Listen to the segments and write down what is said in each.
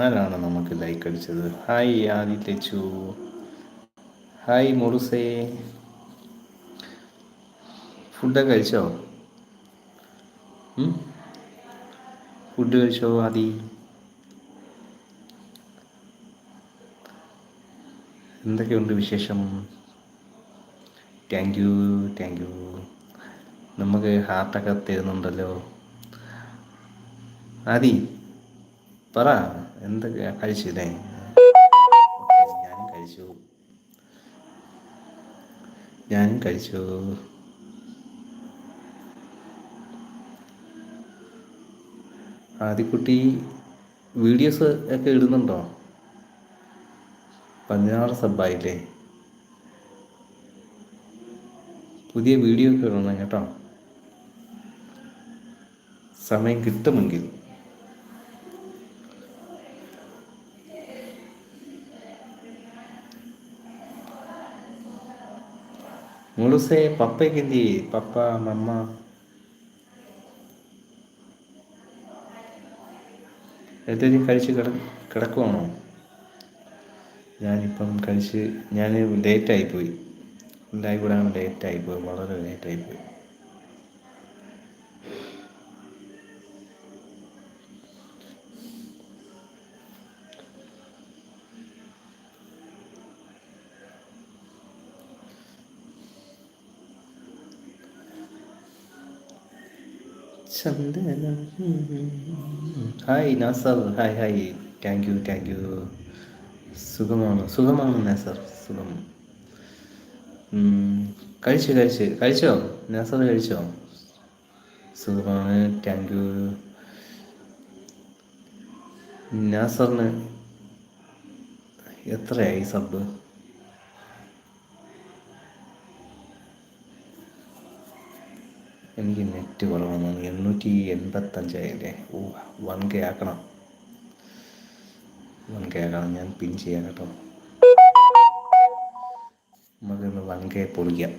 ആരാണ് നമുക്ക് ലൈക്ക് അടിച്ചത്? ഹായ് ആദി ഹായ് മുറുസേ. ഫുഡൊക്കെ കഴിച്ചോ? ഫുഡ് കഴിച്ചോ ആദി? എന്തൊക്കെയുണ്ട് വിശേഷം? താങ്ക് യു താങ്ക് യു നമുക്ക് ഹാർട്ടൊക്കെ തരുന്നുണ്ടല്ലോ. ആദി പറ. എന്തൊക്കെ കഴിച്ചില്ലേ ഞാനും കഴിച്ചു. ഞാനും കഴിച്ചു. ആദ്യക്കുട്ടി വീഡിയോസ് ഒക്കെ ഇടുന്നുണ്ടോ? പതിനാറ് സബ്ബായില്ലേ? പുതിയ വീഡിയോ ഒക്കെ ഇടണം കേട്ടോ. സമയം കിട്ടുമെങ്കിൽ. മുളുസേ പപ്പയ്ക്ക് എന്തി പപ്പ മമ്മ എല്ലാവരും കഴിച്ച് കിട കിടക്കുവാണോ ഞാനിപ്പം കഴിച്ച് ഞാൻ ലേറ്റായിപ്പോയി ലൈവ് ഇടാൻ ലേറ്റായിപ്പോയി വളരെ ലേറ്റായിപ്പോയി Chandana. Hi Nasar hi hi thank you thank you സുഖമാണ്? സുഖമാണ് നാസർ സുഖം. കഴിച്ചു കഴിച്ച്. നാസർ കഴിച്ചോ? സുഖമാണ്. താങ്ക് യു നാസറിന് എത്രയായി സബ് എനിക്ക് നെറ്റ് കുറവാണ് എണ്ണൂറ്റി എൺപത്തഞ്ചായില്ലേ? ഓ വൺ കെ ആക്കണം. വൺ കെ ആക്കണം. ഞാൻ പിൻ ചെയ്യാം കേട്ടോ. നമുക്കൊന്ന് വൺ കെ പൊളിക്കാം.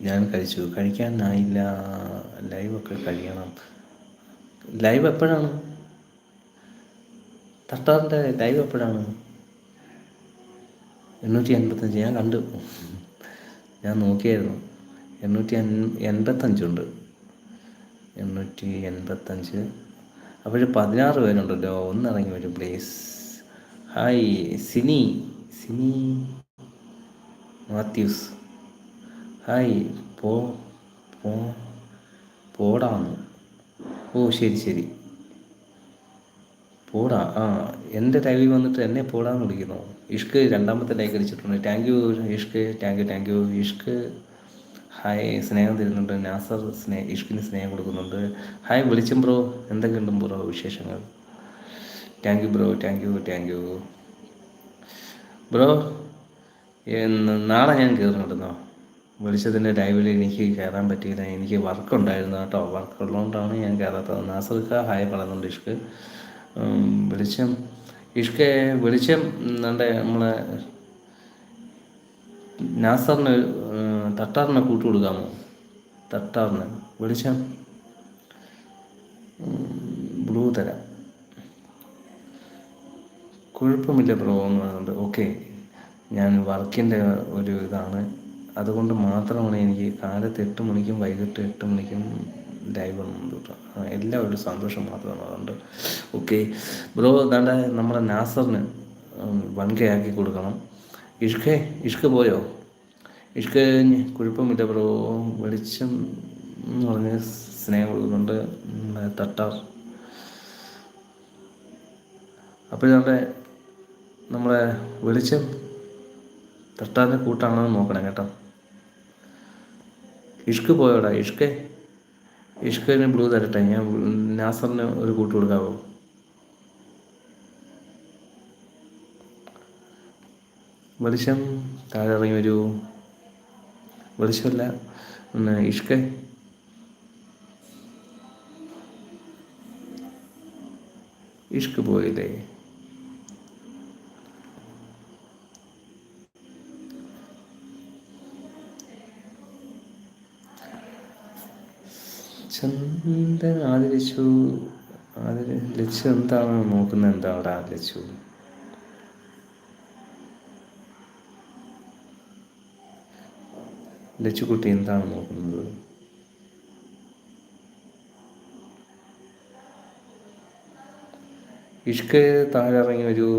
ഞാൻ കഴിച്ചു. കഴിക്കാനായില്ല. ലൈവൊക്കെ കഴിയണം. ലൈവ് എപ്പോഴാണ്? തട്ടാറിന്റെ ലൈവ് എപ്പോഴാണ്? എണ്ണൂറ്റി എൺപത്തഞ്ച്. ഞാൻ കണ്ടു. ഞാൻ നോക്കിയായിരുന്നു. എണ്ണൂറ്റി എൺപത്തഞ്ചുണ്ട്. എണ്ണൂറ്റി എൺപത്തഞ്ച്. അപ്പോൾ പതിനാറ് പേരുണ്ടല്ലോ. ഒന്നിറങ്ങി വരും please hi Sini Sini Mathews hi പോ പോ പോടാന്ന്. ഓ ശരി ശരി. പോടാ ആ എന്റെ ലൈവിൽ വന്നിട്ട് എന്നെ പോടാന്ന് വിളിക്കുന്നു. ഇഷ്ക് രണ്ടാമത്തെ ലൈക്ക് അടിച്ചിട്ടുണ്ട്. Thank you Ishq. Thank you thank you Ishq. Hi സ്നേഹം തരുന്നുണ്ട്. നാസർ സ്നേ ഇഷ്കിന് സ്നേഹം കൊടുക്കുന്നുണ്ട്. ഹായ് വിളിച്ചും ബ്രോ എന്തൊക്കെയുണ്ട് ബ്രോ വിശേഷങ്ങൾ? Thank you bro thank you thank you bro നാളെ ഞാൻ കയറുന്നുണ്ടെന്നോ വിളിച്ചതിന്റെ ലൈവിൽ എനിക്ക് കയറാൻ പറ്റിയില്ല. എനിക്ക് വർക്ക് ഉണ്ടായിരുന്നു കേട്ടോ. വർക്ക് ഉള്ളതുകൊണ്ടാണ് ഞാൻ കയറാത്തത് നാസർക്ക ഹായ് പറയുന്നുണ്ട് ഇഷ്ക്. വെളിച്ചം ഇഷ്കെ വെളിച്ചം നമ്മുടെ നമ്മളെ നാസറിന് തട്ടാറിനെ കൂട്ടു കൊടുക്കാമോ? തട്ടാറിന് വെളിച്ചം ബ്ലൂ തരാം. കുഴപ്പമില്ല ബ്രോ എന്ന് ഓക്കെ. ഞാൻ വർക്കിന്റെ ഒരു ഇതാണ്. അതുകൊണ്ട് മാത്രമാണ് എനിക്ക് കാലത്ത് എട്ട് മണിക്കും വൈകിട്ട് എട്ട് മണിക്കും ലൈവ് എല്ലാം ഒരു സന്തോഷം മാത്രമാണ്. അതുകൊണ്ട് ഓക്കെ ബ്രോ അതാണ്ട് നമ്മുടെ നാസറിന് വൺ കെ ആക്കി കൊടുക്കണം. ഇഷ്കെ ഇഷ്ക പോയോ? ഇഷ്ക കുഴപ്പമില്ല ബ്രോ വെളിച്ചം എന്ന് പറഞ്ഞ് സ്നേഹം കൊടുക്കുന്നുണ്ട് തട്ടാർ. അപ്പോൾ നമ്മുടെ നമ്മളെ വെളിച്ചം തട്ടാറിന്റെ കൂട്ടാണെന്ന് നോക്കണം കേട്ടോ. ഇഷ്ക് പോയോടാ ഇഷ്കേ? ഇഷ്കന് ബ്ലൂ തരട്ടെ? ഞാൻ നാസറിന് ഒരു കൂട്ട് കൊടുക്കാവോ? വെളിച്ചം താഴെ ഇറങ്ങി വരൂ. വെളിച്ചമല്ല ഇഷ്ക. ഇഷ്ക് പോയില്ലേ? ചന്ദ്രൻ ആദരിച്ചു. ആദരി ലക്ഷ്യം എന്താണ് നോക്കുന്നത്? എന്താ അവിടെ ലച്ചു ലച്ചുകുട്ടി എന്താണ് നോക്കുന്നത്? ഇഷ്ക് താഴെ ഇറങ്ങി വരൂ.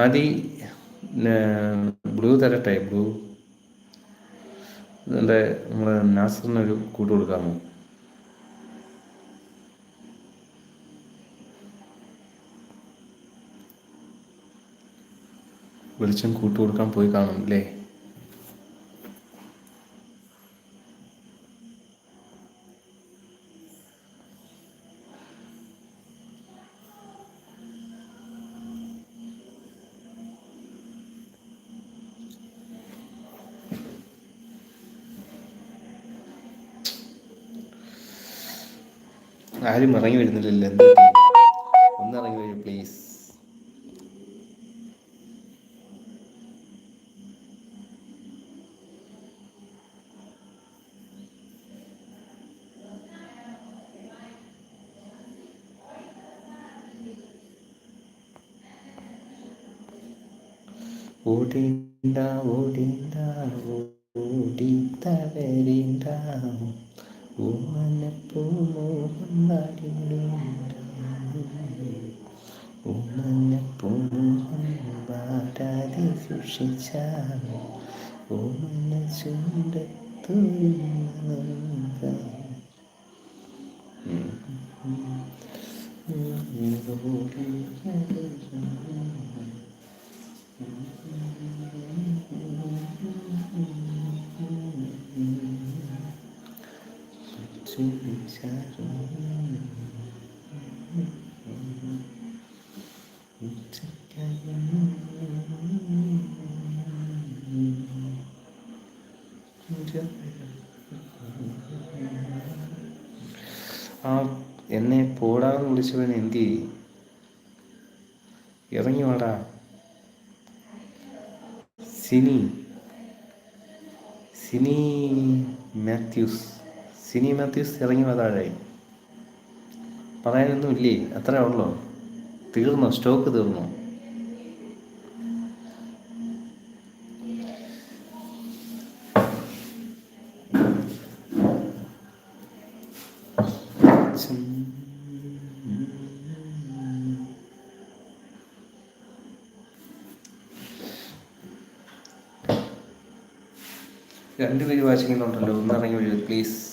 ആദി ബ്ലൂ തരട്ടെ ബ്ലൂ. ഇതിന്റെ നമ്മുടെ നാസറിനൊരു കൂട്ട് കൊടുക്കാമോ? വെളിച്ചം കൂട്ട് കൊടുക്കാൻ പോയി കാണും അല്ലേ ആരും ഇറങ്ങി വരുന്നില്ലല്ലോ? ഒന്ന് ഇറങ്ങി വരൂ പ്ലീസ് ഓടിണ്ട ഓടിണ്ട ഓടിത്തവരിണ്ട ഓമനപ്പൂ മോഹം വാടിടുണ്ട ഓമനപ്പൂ മോഹം വാടാതെ സൂക്ഷിച്ചാൽ ഓമന ചുണ്ടത്തു ആ എന്നെ പോടാന്ന് വിളിച്ചവൻ എന്ത് ഇറങ്ങി വാടാ. സിനി. സിനി മാത്യൂസ്. സിനി മാത്യൂസ് ഇറങ്ങി വാ താഴെ പറയാനൊന്നും ഇല്ലേ അത്രേ ഉള്ളോ. തീർന്നോ? സ്റ്റോക്ക് തീർന്നോ? രണ്ടുപേര് വാശിക്കുന്നുണ്ടല്ലോ. ഒന്ന് ഇറങ്ങി വരൂ പ്ലീസ്